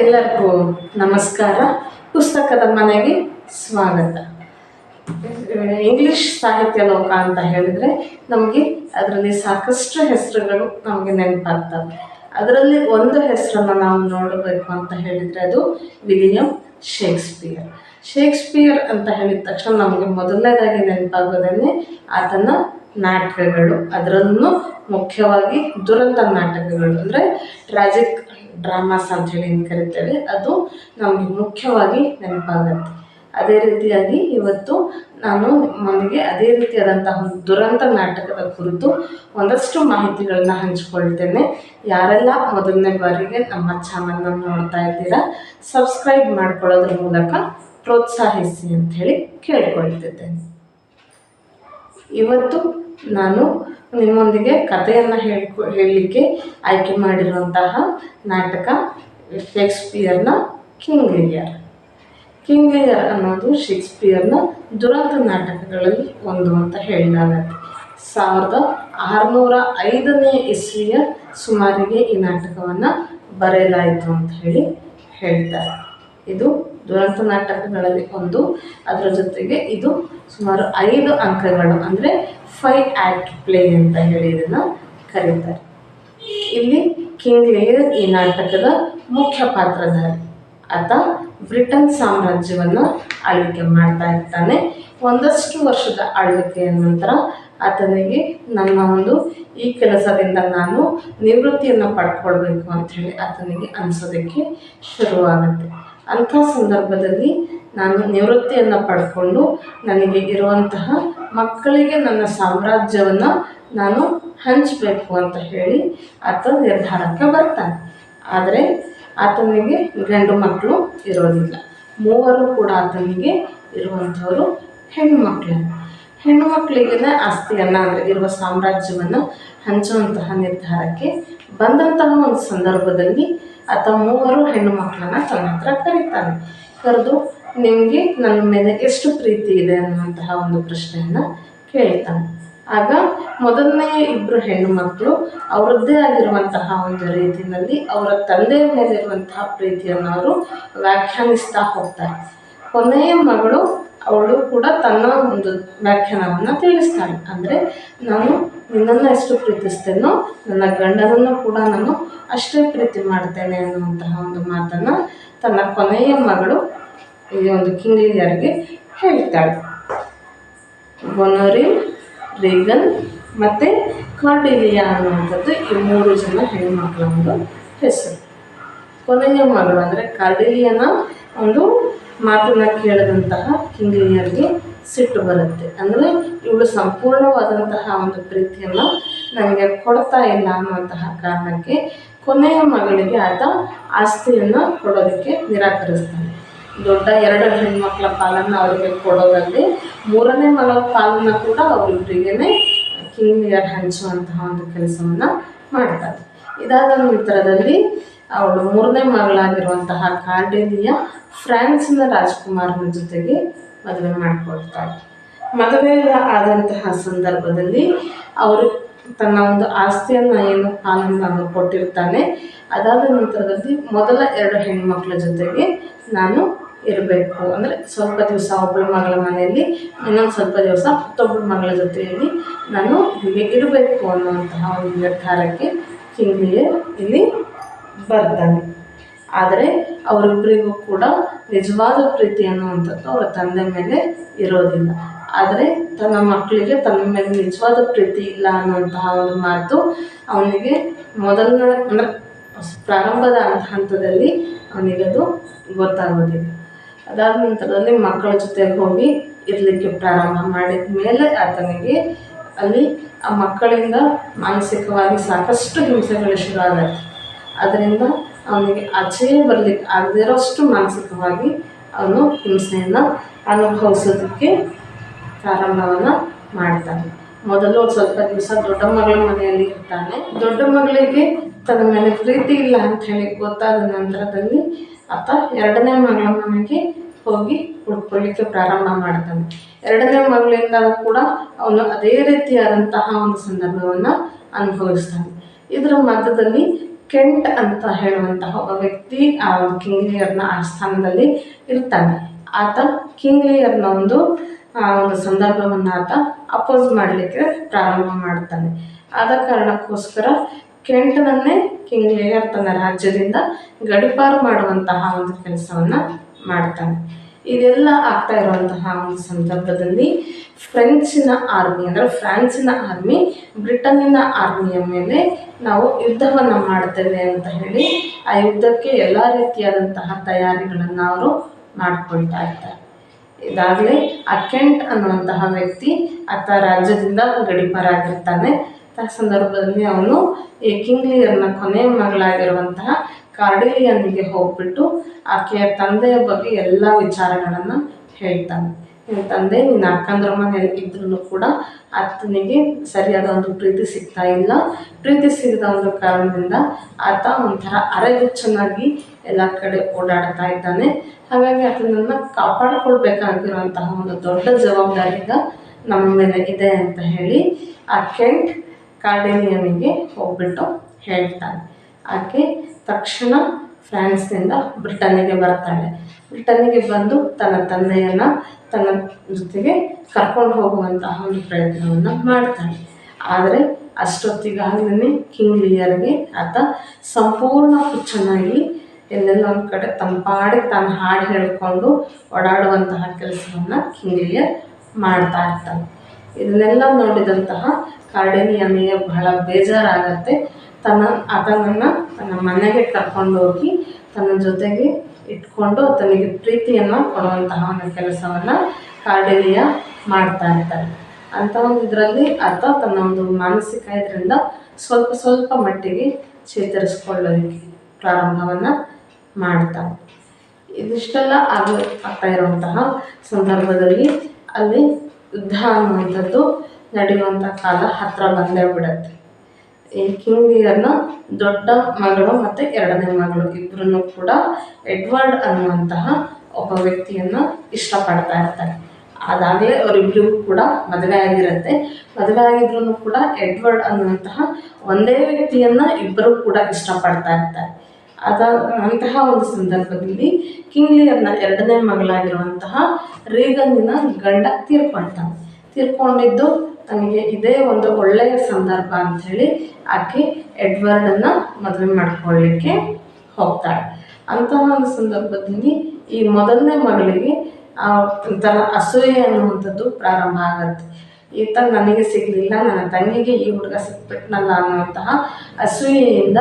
ಎಲ್ಲರಿಗೂ ನಮಸ್ಕಾರ. ಪುಸ್ತಕದ ಮನೆಗೆ ಸ್ವಾಗತ. ಇಂಗ್ಲಿಷ್ ಸಾಹಿತ್ಯ ಲೋಕ ಅಂತ ಹೇಳಿದರೆ ನಮಗೆ ಅದರಲ್ಲಿ ಸಾಕಷ್ಟು ಹೆಸರುಗಳು ನಮಗೆ ನೆನಪಾಗ್ತವೆ. ಅದರಲ್ಲಿ ಒಂದು ಹೆಸರನ್ನು ನಾವು ನೋಡಬೇಕು ಅಂತ ಹೇಳಿದರೆ ಅದು ವಿಲಿಯಂ ಶೇಕ್ಸ್ಪಿಯರ್. ಶೇಕ್ಸ್ಪಿಯರ್ ಅಂತ ಹೇಳಿದ ತಕ್ಷಣ ನಮಗೆ ಮೊದಲನೇದಾಗಿ ನೆನಪಾಗೋದನ್ನೇ ಆತನ ನಾಟಕಗಳು. ಅದರಲ್ಲೂ ಮುಖ್ಯವಾಗಿ ದುರಂತ ನಾಟಕಗಳು. ಅಂದರೆ ಟ್ರಾಜಿಕ್ ಡ್ರಾಮಾಸ್ ಅಂತ ಹೇಳಿ ಏನು ಕರಿತೇವೆ, ಅದು ನಮಗೆ ಮುಖ್ಯವಾಗಿ ನೆನಪಾಗತ್ತೆ. ಅದೇ ರೀತಿಯಾಗಿ ಇವತ್ತು ನಾನು ನಿಮ್ಮೊಂದಿಗೆ ಅದೇ ರೀತಿಯಾದಂತಹ ಒಂದು ದುರಂತ ನಾಟಕದ ಕುರಿತು ಒಂದಷ್ಟು ಮಾಹಿತಿಗಳನ್ನ ಹಂಚಿಕೊಳ್ತೇನೆ. ಯಾರೆಲ್ಲ ಮೊದಲನೇ ಬಾರಿಗೆ ನಮ್ಮ ಚಾನಲ್ನ ನೋಡ್ತಾ ಇದ್ದೀರಾ, ಸಬ್ಸ್ಕ್ರೈಬ್ ಮಾಡ್ಕೊಳ್ಳೋದ್ರ ಮೂಲಕ ಪ್ರೋತ್ಸಾಹಿಸಿ ಅಂತ ಹೇಳಿ ಕೇಳ್ಕೊಳ್ತಿದ್ದೇನೆ. ಇವತ್ತು ನಾನು ನಿಮ್ಮೊಂದಿಗೆ ಕಥೆಯನ್ನು ಹೇಳ್ಕೊ ಹೇಳಲಿಕ್ಕೆ ಆಯ್ಕೆ ಮಾಡಿರುವಂತಹ ನಾಟಕ ಶೇಕ್ಸ್ಪಿಯರ್ನ ಕಿಂಗ್ ಲಿಯರ್ ಕಿಂಗ್ ಲಿಯರ್ ಅನ್ನೋದು ಶೇಕ್ಸ್ಪಿಯರ್ನ ದುರಂತ ನಾಟಕಗಳಲ್ಲಿ ಒಂದು ಅಂತ ಹೇಳಲಾಗತ್ತೆ. ಸಾವಿರದ ಆರುನೂರ ಐದನೇ ಇಸ್ವಿಯ ಸುಮಾರಿಗೆ ಈ ನಾಟಕವನ್ನು ಬರೆಯಲಾಯಿತು ಅಂತ ಹೇಳಿ ಹೇಳ್ತಾರೆ. ಇದು ದುರಂತ ನಾಟಕಗಳಲ್ಲಿ ಒಂದು. ಅದರ ಜೊತೆಗೆ ಇದು ಸುಮಾರು ಐದು ಅಂಕಗಳು, ಅಂದರೆ ಫೈವ್ ಆ್ಯಕ್ಟ್ ಪ್ಲೇ ಅಂತ ಹೇಳಿ ಇದನ್ನು ಕರೀತಾರೆ. ಇಲ್ಲಿ ಕಿಂಗ್ ಲೇಯರ್ ಈ ನಾಟಕದ ಮುಖ್ಯ ಪಾತ್ರಧಾರಿ. ಆತ ಬ್ರಿಟನ್ ಸಾಮ್ರಾಜ್ಯವನ್ನು ಆಳ್ವಿಕೆ ಮಾಡ್ತಾ ಇರ್ತಾನೆ. ಒಂದಷ್ಟು ವರ್ಷದ ಆಳ್ವಿಕೆಯ ನಂತರ ಆತನಿಗೆ ನನ್ನ ಒಂದು ಈ ಕೆಲಸದಿಂದ ನಾನು ನಿವೃತ್ತಿಯನ್ನು ಪಡ್ಕೊಳ್ಬೇಕು ಅಂಥೇಳಿ ಆತನಿಗೆ ಅನಿಸೋದಕ್ಕೆ ಶುರುವಾಗುತ್ತೆ. ಅಂಥ ಸಂದರ್ಭದಲ್ಲಿ ನಾನು ನಿವೃತ್ತಿಯನ್ನು ಪಡ್ಕೊಂಡು ನನಗೆ ಇರುವಂತಹ ಮಕ್ಕಳಿಗೆ ನನ್ನ ಸಾಮ್ರಾಜ್ಯವನ್ನು ನಾನು ಹಂಚಬೇಕು ಅಂತ ಹೇಳಿ ಆತ ನಿರ್ಧಾರಕ್ಕೆ ಬರ್ತಾನೆ. ಆದರೆ ಆತನಿಗೆ ಗಂಡು ಮಕ್ಕಳು ಇರೋದಿಲ್ಲ. ಮೂವರು ಕೂಡ ಆತನಿಗೆ ಇರುವಂಥವರು ಹೆಣ್ಣುಮಕ್ಕಳು ಹೆಣ್ಣು ಮಕ್ಕಳಿಗೆ ಆಸ್ತಿಯನ್ನು ಅಂದರೆ ಇರುವ ಸಾಮ್ರಾಜ್ಯವನ್ನು ಹಂಚುವಂತಹ ನಿರ್ಧಾರಕ್ಕೆ ಬಂದಂತಹ ಒಂದು ಸಂದರ್ಭದಲ್ಲಿ ಆತ ಮೂವರು ಹೆಣ್ಣು ಮಕ್ಕಳನ್ನ ತನ್ನ ಹತ್ರ ಕರೀತಾನೆ. ಕರೆದು, ನಿಮಗೆ ನನ್ನ ಮೇಲೆ ಎಷ್ಟು ಪ್ರೀತಿ ಇದೆ ಅನ್ನುವಂತಹ ಒಂದು ಪ್ರಶ್ನೆಯನ್ನು ಕೇಳ್ತಾನೆ. ಆಗ ಮೊದಲನೇ ಇಬ್ಬರು ಹೆಣ್ಣು ಮಕ್ಕಳು ಅವರದ್ದೇ ಆಗಿರುವಂತಹ ಒಂದು ರೀತಿಯಲ್ಲಿ ಅವರ ತಂದೆಯ ಮೇಲಿರುವಂತಹ ಪ್ರೀತಿಯನ್ನು ಅವರು ವ್ಯಾಖ್ಯಾನಿಸ್ತಾ ಹೋಗ್ತಾರೆ. ಕೊನೆಯ ಮಗಳು ಅವಳು ಕೂಡ ತನ್ನ ಒಂದು ವ್ಯಾಖ್ಯಾನವನ್ನು ತಿಳಿಸ್ತಾಳೆ. ಅಂದರೆ ನಾನು ನಿನ್ನನ್ನು ಎಷ್ಟು ಪ್ರೀತಿಸ್ತೇನೋ, ನನ್ನ ಗಂಡನನ್ನು ಕೂಡ ನಾನು ಅಷ್ಟೇ ಪ್ರೀತಿ ಮಾಡ್ತೇನೆ ಅನ್ನುವಂತಹ ಒಂದು ಮಾತನ್ನು ತನ್ನ ಕೊನೆಯ ಮಗಳು ಈ ಒಂದು ಕಿಂಗ್ಲಿಯರ್ಗೆ ಹೇಳ್ತಾಳೆ. ಬೊನೋರಿ ರೀಗನ್ ಮತ್ತು ಕಾರ್ಡಿಲಿಯಾ ಅನ್ನುವಂಥದ್ದು ಈ ಮೂರು ಜನ ಹೆಣ್ಣುಮಕ್ಕಳ ಒಂದು ಹೆಸರು. ಕೊನೆಯ ಮಗಳು ಅಂದರೆ ಕಾರ್ಡಿಲಿಯನ ಒಂದು ಮಾತನ್ನು ಕೇಳಿದಂತಹ ಕಿಂಗ್ಲಿಯರ್ಗೆ ಸಿಟ್ಟು ಬರುತ್ತೆ. ಅಂದರೆ ಇವಳು ಸಂಪೂರ್ಣವಾದಂತಹ ಒಂದು ಪ್ರೀತಿಯನ್ನು ನನಗೆ ಕೊಡ್ತಾ ಇಲ್ಲ ಅನ್ನುವಂತಹ ಕಾರಣಕ್ಕೆ ಕೊನೆಯ ಮಗಳಿಗೆ ಆತ ಆಸ್ತಿಯನ್ನು ಕೊಡೋದಕ್ಕೆ ನಿರಾಕರಿಸ್ತಾನೆ. ದೊಡ್ಡ ಎರಡು ಹೆಣ್ಮಕ್ಳ ಪಾಲನ್ನು ಅವರಿಗೆ ಕೊಡೋದಲ್ಲಿ ಮೂರನೇ ಮಗಳ ಪಾಲನ್ನು ಕೂಡ ಅವರಿಬ್ಬರಿಗೇ ಕಿಂಗ್ಲಿಯರ್ ಹಂಚುವಂತಹ ಒಂದು ಕೆಲಸವನ್ನು ಮಾಡ್ತಾರೆ ಇದಾದ ನಂತರದಲ್ಲಿ ಅವಳು ಮೂರನೇ ಮಗಳಾಗಿರುವಂತಹ ಕಾಂಡೇಲಿಯ ಫ್ರಾನ್ಸ್ನ ರಾಜ್ಕುಮಾರನ ಜೊತೆಗೆ ಮದುವೆ ಮಾಡಿಕೊಳ್ತಾಳೆ. ಮದುವೆ ಆದಂತಹ ಸಂದರ್ಭದಲ್ಲಿ ಅವರು ತನ್ನ ಒಂದು ಆಸ್ತಿಯನ್ನು ಏನು ಪಾಲನ್ನು ಕೊಟ್ಟಿರ್ತಾನೆ. ಅದಾದ ನಂತರದಲ್ಲಿ ಮೊದಲ ಎರಡು ಹೆಣ್ಮಕ್ಳ ಜೊತೆಗೆ ನಾನು ಇರಬೇಕು. ಅಂದರೆ ಸ್ವಲ್ಪ ದಿವಸ ಒಬ್ಬಳ ಮಗಳ ಮನೆಯಲ್ಲಿ, ಇನ್ನೊಂದು ಸ್ವಲ್ಪ ದಿವಸ ಮತ್ತೊಬ್ಬಳ ಮಗಳ ಜೊತೆಯಲ್ಲಿ ನಾನು ಇರಬೇಕು ಅನ್ನುವಂತಹ ಒಂದು ನಿರ್ಧಾರಕ್ಕೆ ಕಿಂಗ್ಲಿಯೇ ಇಲ್ಲಿ ಬರ್ತಾನೆ. ಆದರೆ ಅವರಿಬ್ಬರಿಗೂ ಕೂಡ ನಿಜವಾದ ಪ್ರೀತಿ ಅನ್ನುವಂಥದ್ದು ಅವರ ತಂದೆ ಮೇಲೆ ಇರೋದಿಲ್ಲ. ಆದರೆ ತನ್ನ ಮಕ್ಕಳಿಗೆ ತನ್ನ ಮೇಲೆ ನಿಜವಾದ ಪ್ರೀತಿ ಇಲ್ಲ ಅನ್ನುವಂತಹ ಒಂದು ಮಾತು ಅವನಿಗೆ ಮೊದಲನೇ ಅಂದರೆ ಪ್ರಾರಂಭದ ಹಂತದಲ್ಲಿ ಅವನಿಗದು ಗೊತ್ತಾಗೋದಿಲ್ಲ. ಅದಾದ ನಂತರದಲ್ಲಿ ಮಕ್ಕಳ ಜೊತೆ ಹೋಗಿ ಇರಲಿಕ್ಕೆ ಪ್ರಾರಂಭ ಮಾಡಿದ ಮೇಲೆ ಆತನಿಗೆ ಅಲ್ಲಿ ಆ ಮಕ್ಕಳಿಂದ ಮಾನಸಿಕವಾಗಿ ಸಾಕಷ್ಟು ಹಿಂಸೆಗಳು ಶುರು ಅದರಿಂದ ಅವನಿಗೆ ಆಚೆ ಬರಲಿಕ್ಕೆ ಆಗದಿರೋಷ್ಟು ಮಾನಸಿಕವಾಗಿ ಅವನು ಹಿಂಸೆಯನ್ನು ಅನುಭವಿಸೋದಕ್ಕೆ ಪ್ರಾರಂಭವನ್ನು ಮಾಡ್ತಾನೆ. ಮೊದಲು ಸ್ವಲ್ಪ ದಿವಸ ದೊಡ್ಡ ಮಗಳ ಮನೆಯಲ್ಲಿ ಇರ್ತಾನೆ. ದೊಡ್ಡ ಮಗಳಿಗೆ ತನ್ನ ಮೇಲೆ ಪ್ರೀತಿ ಇಲ್ಲ ಅಂತ ಹೇಳಿ ಗೊತ್ತಾದ ನಂತರದಲ್ಲಿ ಆತ ಎರಡನೇ ಮಗಳ ಮನೆಗೆ ಹೋಗಿ ಉಳ್ಕೊಳ್ಳಿಕ್ಕೆ ಪ್ರಾರಂಭ ಮಾಡ್ತಾನೆ. ಎರಡನೇ ಮಗಳಿಂದ ಕೂಡ ಅವನು ಅದೇ ರೀತಿಯಾದಂತಹ ಒಂದು ಸಂದರ್ಭವನ್ನು ಅನುಭವಿಸ್ತಾನೆ. ಇದರ ಮಧ್ಯದಲ್ಲಿ ಕೆಂಟ್ ಅಂತ ಹೇಳುವಂತಹ ಒಬ್ಬ ವ್ಯಕ್ತಿ, ಆ ಒಂದು ಕಿಂಗ್ ಲಿಯರ್ನ ಆ ಸ್ಥಾನದಲ್ಲಿ ಇರ್ತಾನೆ. ಆತ ಕಿಂಗ್ಲಿಯರ್ನ ಒಂದು ಒಂದು ಸಂದರ್ಭವನ್ನು ಆತ ಅಪೋಸ್ ಮಾಡಲಿಕ್ಕೆ ಪ್ರಾರಂಭ ಮಾಡ್ತಾನೆ. ಆದ ಕಾರಣಕ್ಕೋಸ್ಕರ ಕೆಂಟ್ನನ್ನೇ ಕಿಂಗ್ ಲಿಯರ್ ತನ್ನ ರಾಜ್ಯದಿಂದ ಗಡಿಪಾರು ಮಾಡುವಂತಹ ಒಂದು ಕೆಲಸವನ್ನು ಮಾಡ್ತಾನೆ. ಇದೆಲ್ಲ ಆಗ್ತಾ ಇರುವಂತಹ ಒಂದು ಸಂದರ್ಭದಲ್ಲಿ ಫ್ರೆಂಚ್ನ ಆರ್ಮಿ ಅಂದರೆ ಫ್ರಾನ್ಸಿನ ಆರ್ಮಿ, ಬ್ರಿಟನ್ನಿನ ಆರ್ಮಿಯ ಮೇಲೆ ನಾವು ಯುದ್ಧವನ್ನು ಮಾಡ್ತೇವೆ ಅಂತ ಹೇಳಿ ಆ ಯುದ್ಧಕ್ಕೆ ಎಲ್ಲ ರೀತಿಯಾದಂತಹ ತಯಾರಿಗಳನ್ನು ಅವರು ಮಾಡ್ಕೊಳ್ತಾ ಇರ್ತಾರೆ ಇದಾಗಲೇ ಅಕೆಂಟ್ ಅನ್ನುವಂತಹ ವ್ಯಕ್ತಿ ಆತ ರಾಜ್ಯದಿಂದ ಗಡಿಪಾರಾಗಿರ್ತಾನೆ. ಆ ಸಂದರ್ಭದಲ್ಲಿ ಅವನು ಈ ಕಿಂಗ್ಲಿಯರ್ನ ಕೊನೆಯ ಮಗಳಾಗಿರುವಂತಹ ಕಾರ್ಡಿಲಿಯನ್ನಿಗೆ ಹೋಗ್ಬಿಟ್ಟು ಆಕೆಯ ತಂದೆಯ ಬಗ್ಗೆ ಎಲ್ಲ ವಿಚಾರಗಳನ್ನು ಹೇಳ್ತಾನೆ. ನಿನ್ನ ತಂದೆ, ನಿನ್ನ ಅಕ್ಕಂದ್ರ ಇದ್ರೂ ಕೂಡ ಆತನಿಗೆ ಸರಿಯಾದ ಒಂದು ಪ್ರೀತಿ ಸಿಗ್ತಾ ಇಲ್ಲ. ಪ್ರೀತಿ ಸಿಗದ ಒಂದು ಕಾರಣದಿಂದ ಆತ ಒಂಥರ ಅರೆಗುಚ್ಚನಾಗಿ ಎಲ್ಲ ಕಡೆ ಓಡಾಡ್ತಾ ಇದ್ದಾನೆ. ಹಾಗಾಗಿ ಆತನನ್ನು ಕಾಪಾಡಿಕೊಳ್ಬೇಕಾಗಿರುವಂತಹ ಒಂದು ದೊಡ್ಡ ಜವಾಬ್ದಾರಿಯ ಈಗ ನಮ್ಮ ಮೇಲೆ ಇದೆ ಅಂತ ಹೇಳಿ ಆ ಕೆಂಟ್ ಕಾರ್ಡೆನಿಯನಿಗೆ ಹೋಗ್ಬಿಟ್ಟು ಹೇಳ್ತಾನೆ. ಆಕೆ ತಕ್ಷಣ ಫ್ರಾನ್ಸ್ನಿಂದ ಬ್ರಿಟನ್ನಿಗೆ ಬರ್ತಾಳೆ. ಬ್ರಿಟನ್ನಿಗೆ ಬಂದು ತನ್ನ ತಂದೆಯನ್ನು ತನ್ನ ಜೊತೆಗೆ ಕರ್ಕೊಂಡು ಹೋಗುವಂತಹ ಒಂದು ಪ್ರಯತ್ನವನ್ನು ಮಾಡ್ತಾಳೆ. ಆದರೆ ಅಷ್ಟೊತ್ತಿಗಾಗಲೇ ಕಿಂಗ್ ಲಿಯರ್ಗೆ ಆತ ಸಂಪೂರ್ಣ ಹುಚ್ಚನಾಗಿ ಎಲ್ಲೆಲ್ಲ ಒಂದು ಕಡೆ ತಂಪಾಡಿ ತಾನು ಹಾಡು ಹೇಳಿಕೊಂಡು ಓಡಾಡುವಂತಹ ಕೆಲಸವನ್ನು ಕಿಂಗ್ ಲಿಯರ್ ಮಾಡ್ತಾ ಇರ್ತಾನೆ. ಇದನ್ನೆಲ್ಲ ನೋಡಿದಂತಹ ಕಾರ್ಡೆನಿಯನಿಗೆ ಬಹಳ ಬೇಜಾರಾಗತ್ತೆ. ತನ್ನ ಆತನನ್ನು ತನ್ನ ಮನೆಗೆ ಕರ್ಕೊಂಡು ಹೋಗಿ ತನ್ನ ಜೊತೆಗೆ ಇಟ್ಕೊಂಡು ತನಗೆ ಪ್ರೀತಿಯನ್ನು ಕೊಡುವಂತಹ ಒಂದು ಕೆಲಸವನ್ನು ಕಾರ್ಡೆಲಿಯ ಮಾಡ್ತಾ ಇರ್ತಾರೆ ಅಂಥ ಒಂದು ಇದರಲ್ಲಿ ಅರ್ಥ ತನ್ನ ಒಂದು ಮಾನಸಿಕ ಇದರಿಂದ ಸ್ವಲ್ಪ ಸ್ವಲ್ಪ ಮಟ್ಟಿಗೆ ಚೇತರಿಸ್ಕೊಳ್ಳೋದಕ್ಕೆ ಪ್ರಾರಂಭವನ್ನು ಮಾಡ್ತಾನೆ ಇದಿಷ್ಟೆಲ್ಲ ಆಗ ಆಗ್ತಾ ಇರುವಂತಹ ಸಂದರ್ಭದಲ್ಲಿ ಅಲ್ಲಿ ಯುದ್ಧ ಅನ್ನುವಂಥದ್ದು ನಡೆಯುವಂಥ ಕಾಲ ಹತ್ತಿರ ಬಂದೇ ಬಿಡುತ್ತೆ. ಈ ಕಿಂಗ್ ಲಿಯರ್ನ ದೊಡ್ಡ ಮಗಳು ಮತ್ತು ಎರಡನೇ ಮಗಳು. ಇಬ್ಬರನ್ನು ಕೂಡ ಎಡ್ವರ್ಡ್ ಅನ್ನುವಂತಹ ಒಬ್ಬ ವ್ಯಕ್ತಿಯನ್ನು ಇಷ್ಟಪಡ್ತಾ ಇರ್ತಾರೆ. ಅದಾಗಲೇ ಅವರಿಬ್ಬರಿಗೂ ಕೂಡ ಮದುವೆ ಆಗಿರುತ್ತೆ. ಮದುವೆ ಆಗಿದ್ರೂ ಕೂಡ ಎಡ್ವರ್ಡ್ ಅನ್ನುವಂತಹ ಒಂದೇ ವ್ಯಕ್ತಿಯನ್ನು ಇಬ್ಬರು ಕೂಡ ಇಷ್ಟಪಡ್ತಾ ಇರ್ತಾರೆ. ಅದ ಅಂತಹ ಒಂದು ಸಂದರ್ಭದಲ್ಲಿ ಕಿಂಗ್ಲಿಯರ್ನ ಎರಡನೇ ಮಗಳಾಗಿರುವಂತಹ ರೀಗನ್ನಿನ ಗಂಡ ತೀರ್ಕೊಳ್ತಾನೆ. ತೀರ್ಕೊಂಡಿದ್ದು. ತನಗೆ ಇದೇ ಒಂದು ಒಳ್ಳೆಯ ಸಂದರ್ಭ ಅಂಥೇಳಿ ಆಕೆ ಎಡ್ವರ್ಡನ್ನು ಮದುವೆ ಮಾಡ್ಕೊಳ್ಳಿಕ್ಕೆ ಹೋಗ್ತಾಳೆ. ಅಂತಹ ಒಂದು ಸಂದರ್ಭದಲ್ಲಿ ಈ ಮೊದಲನೇ ಮಗಳಿಗೆ ಒಂಥರ ಅಸೂಯೆ ಅನ್ನುವಂಥದ್ದು ಪ್ರಾರಂಭ ಆಗುತ್ತೆ. ಈತ ನನಗೆ ಸಿಗಲಿಲ್ಲ, ನನ್ನ ತಂಗಿಗೆ ಈ ಹುಡುಗ ಸಿಕ್ಬಿಟ್ನಲ್ಲ ಅನ್ನುವಂತಹ ಅಸೂಯೆಯಿಂದ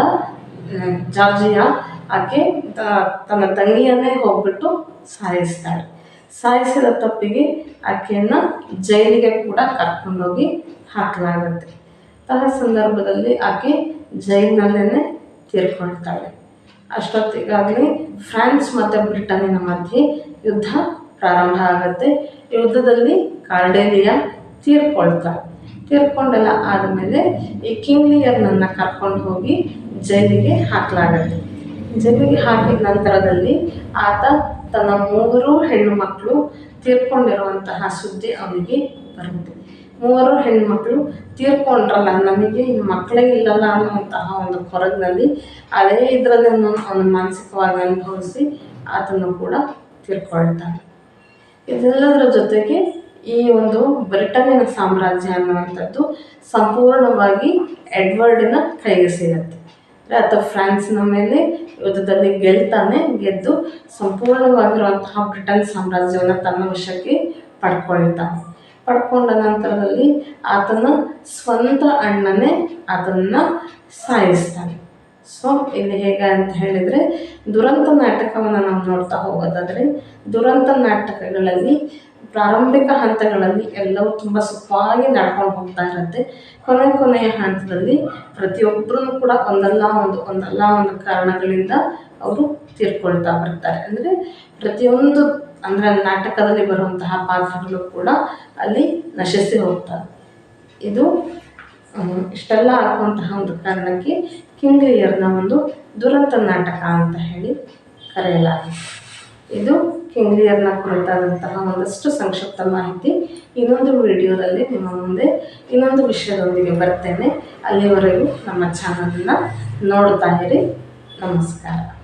ಜಾರ್ಜಿಯಾ ಆಕೆ ತನ್ನ ತಂಗಿಯನ್ನೇ ಹೋಗ್ಬಿಟ್ಟು ಸಾಯಿಸ್ತಾಳೆ ಸಾಯಿಸಿದ ತಪ್ಪಿಗೆ ಆಕೆಯನ್ನು ಜೈಲಿಗೆ ಕೂಡ ಕರ್ಕೊಂಡೋಗಿ ಹಾಕಲಾಗುತ್ತೆ. ಆ ಸಂದರ್ಭದಲ್ಲಿ ಆಕೆ ಜೈಲಿನಲ್ಲೇ ತೀರ್ಕೊಳ್ತಾಳೆ. ಅಷ್ಟೊತ್ತಿಗಾಗಲಿ ಫ್ರಾನ್ಸ್ ಮತ್ತು ಬ್ರಿಟನ್ನಿನ ಮಧ್ಯೆ ಯುದ್ಧ ಪ್ರಾರಂಭ ಆಗುತ್ತೆ. ಯುದ್ಧದಲ್ಲಿ ಕಾರ್ಡೇಲಿಯಾ ತೀರ್ಕೊಳ್ತಾಳೆ. ತೀರ್ಕೊಂಡೆಲ್ಲ ಆದಮೇಲೆ ಈ ಕಿಂಗ್ಲಿಯರ್ನನ್ನು ಕರ್ಕೊಂಡು ಹೋಗಿ ಜೈಲಿಗೆ ಹಾಕಲಾಗತ್ತೆ. ಜೈಲಿಗೆ ಹಾಕಿದ ನಂತರದಲ್ಲಿ ಆತ ತನ್ನ ಮೂವರು ಹೆಣ್ಣು ಮಕ್ಕಳು ತೀರ್ಕೊಂಡಿರುವಂತಹ ಸುದ್ದಿ ಅವನಿಗೆ ಬರುತ್ತೆ. ಮೂವರು ಹೆಣ್ಮಕ್ಳು ತೀರ್ಕೊಂಡ್ರಲ್ಲ, ನಮಗೆ ಮಕ್ಕಳೇ ಇಲ್ಲಲ್ಲ ಅನ್ನುವಂತಹ ಒಂದು ಕೊರಗಿನಲ್ಲಿ, ಅದೇ ಇದರಲ್ಲಿ ಅವನು ಮಾನಸಿಕವಾಗಿ ಅನುಭವಿಸಿ ಅದನ್ನು ಕೂಡ ತೀರ್ಕೊಳ್ತಾನೆ. ಇದೆಲ್ಲದರ ಜೊತೆಗೆ ಈ ಒಂದು ಬ್ರಿಟನ್ನಿನ ಸಾಮ್ರಾಜ್ಯ ಅನ್ನುವಂಥದ್ದು ಸಂಪೂರ್ಣವಾಗಿ ಎಡ್ವರ್ಡಿನ ಕೈಗೆ ಸಿಗತ್ತೆ ಫ್ರಾನ್ಸ್ನ ಫ್ರಾನ್ಸಿನ ಮೇಲೆ ಯುದ್ಧದಲ್ಲಿ ಗೆಲ್ತಾನೆ, ಗೆದ್ದು ಸಂಪೂರ್ಣವಾಗಿರುವಂತಹ ಬ್ರಿಟನ್ ಸಾಮ್ರಾಜ್ಯವನ್ನು ತನ್ನ ವಶಕ್ಕೆ ಪಡ್ಕೊಳ್ತಾನೆ ಪಡ್ಕೊಂಡ ನಂತರದಲ್ಲಿ ಆತನ ಸ್ವಂತ ಅಣ್ಣನೇ ಅದನ್ನು ಸಾಯಿಸ್ತಾನೆ. ಸೊ ಇಲ್ಲಿ ಹೇಗೆ ಅಂತ ಹೇಳಿದರೆ, ದುರಂತ ನಾಟಕವನ್ನು ನಾವು ನೋಡ್ತಾ ಹೋಗೋದಾದರೆ, ದುರಂತ ನಾಟಕಗಳಲ್ಲಿ ಪ್ರಾರಂಭಿಕ ಹಂತಗಳಲ್ಲಿ ಎಲ್ಲವೂ ತುಂಬ ಸುಖವಾಗಿ ನಡ್ಕೊಂಡು ಹೋಗ್ತಾ ಇರುತ್ತೆ. ಕೊನೆ ಕೊನೆಯ ಹಂತದಲ್ಲಿ ಪ್ರತಿಯೊಬ್ಬರೂ ಕೂಡ ಒಂದಲ್ಲ ಒಂದು ಒಂದಲ್ಲ ಒಂದು ಕಾರಣಗಳಿಂದ ಅವರು ತೀರ್ಕೊಳ್ತಾ ಬರ್ತಾರೆ. ಅಂದರೆ ಪ್ರತಿಯೊಂದು, ಅಂದರೆ ನಾಟಕದಲ್ಲಿ ಬರುವಂತಹ ಪಾತ್ರಗಳು ಕೂಡ ಅಲ್ಲಿ ನಶಿಸಿ ಹೋಗ್ತಾರೆ ಇದು. ಇಷ್ಟೆಲ್ಲ ಆಗುವಂತಹ ಒಂದು ಕಾರಣಕ್ಕೆ ಕಿಂಗ್ಲಿಯರ್ನ ಒಂದು ದುರಂತ ನಾಟಕ ಅಂತ ಹೇಳಿ ಕರೆಯಲಾಗಿದೆ. ಇದು ಕಿಂಗ್ಲಿಯರ್ನ ಕುರಿತಾದಂತಹ ಒಂದಷ್ಟು ಸಂಕ್ಷಿಪ್ತ ಮಾಹಿತಿ. ಇನ್ನೊಂದು ವಿಡಿಯೋದಲ್ಲಿ ನಿಮ್ಮ ಮುಂದೆ ಇನ್ನೊಂದು ವಿಷಯದೊಂದಿಗೆ ಬರ್ತೇನೆ. ಅಲ್ಲಿವರೆಗೂ ನಮ್ಮ ಚಾನಲನ್ನು ನೋಡ್ತಾ ಇರಿ. ನಮಸ್ಕಾರ.